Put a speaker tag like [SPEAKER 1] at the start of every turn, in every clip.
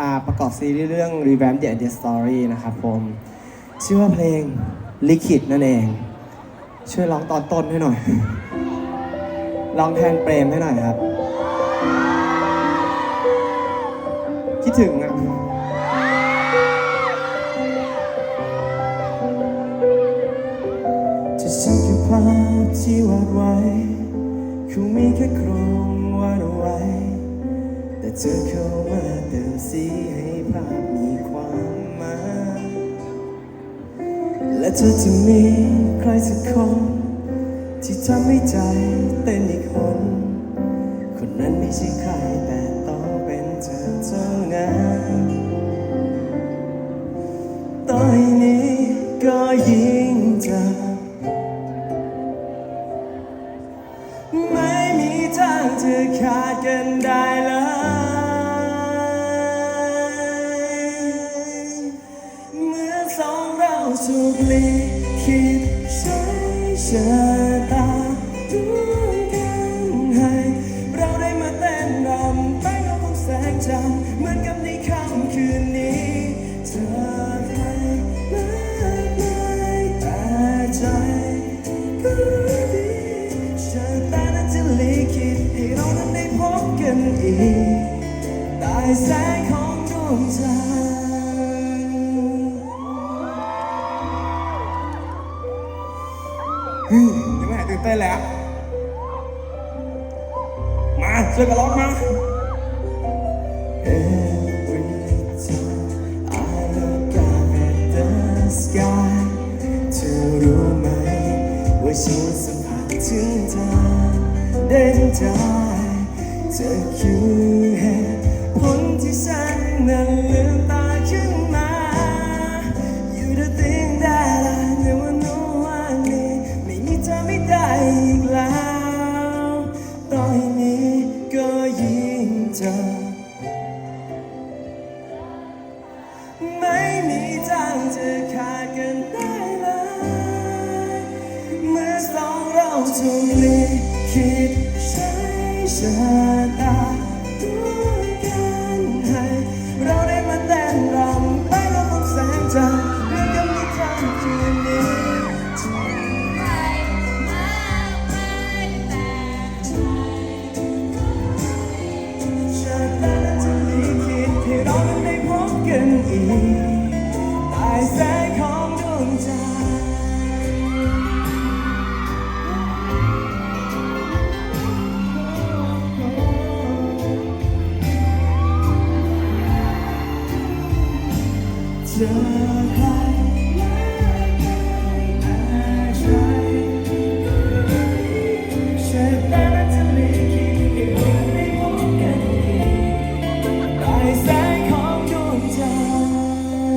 [SPEAKER 1] อาประกอบซีรีส์เรื่อง Revamp the Idea Story นะครับผม ชื่อว่าเพลงลิขิตนั่นเอง ช่วยร้องตอนต้นให้หน่อย ร้องแทนเปรมให้หน่อยครับ คิดถึงอะจะฉันคือภาพที่วาดไว้คงมีแค่โครงวาดเอาไว้ เธอเข้ามาเติมสีให้ภาพมีความหมายและเธอจะมีใครสักคน ที่ทำให้ใจเต้นอีกคน คนนั้นไม่ใช่ใครแต่ต้องเป็นเธอเท่านั้นต่อในี้ก็ยิ่งเธอไม่มีทางจะขาดกันได้ องเราถูกลิขิตใช้ชะตาด้วยกันให้เราได้มาเต้นรำไปกับของแสงจันทร์เหมือนกับในค่ำคืนนี้เธอให้มากมายแต่ใจก็รู้ดีชะตานั้นจะลิขิตให้เรานั้นได้พบกันอีกใต้แสงของดวงจันทร์ ยังไม่หายตื่นเต้นเลยอะมาช่วยกันร้องมา sky เธอรู้ไหม ว่าฉันสัมผัสถึงเธอได้ทั้งใจเธอคือเหตุผลที่ฉันนั้นลืมตาขึ้น อไม่มีทางจะขาดกันได้เลยเมื่อสองเราถูกลิขิตใช้ชะตาด้วยกันให้เราได้มาเต้นรำไปกับแสงจันทร์ เจอใครฉันนั้นจะลิขิตให้เราได้พบกันอีกใต้แสงของดวงจัน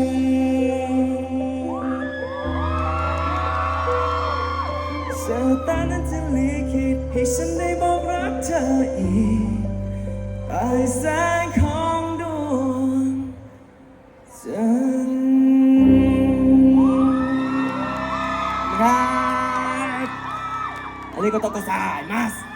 [SPEAKER 1] ทร์ชะตานั้นจะลิขิตให้ฉันได้บอกรักเธออีกต้แสงข りがとうございます。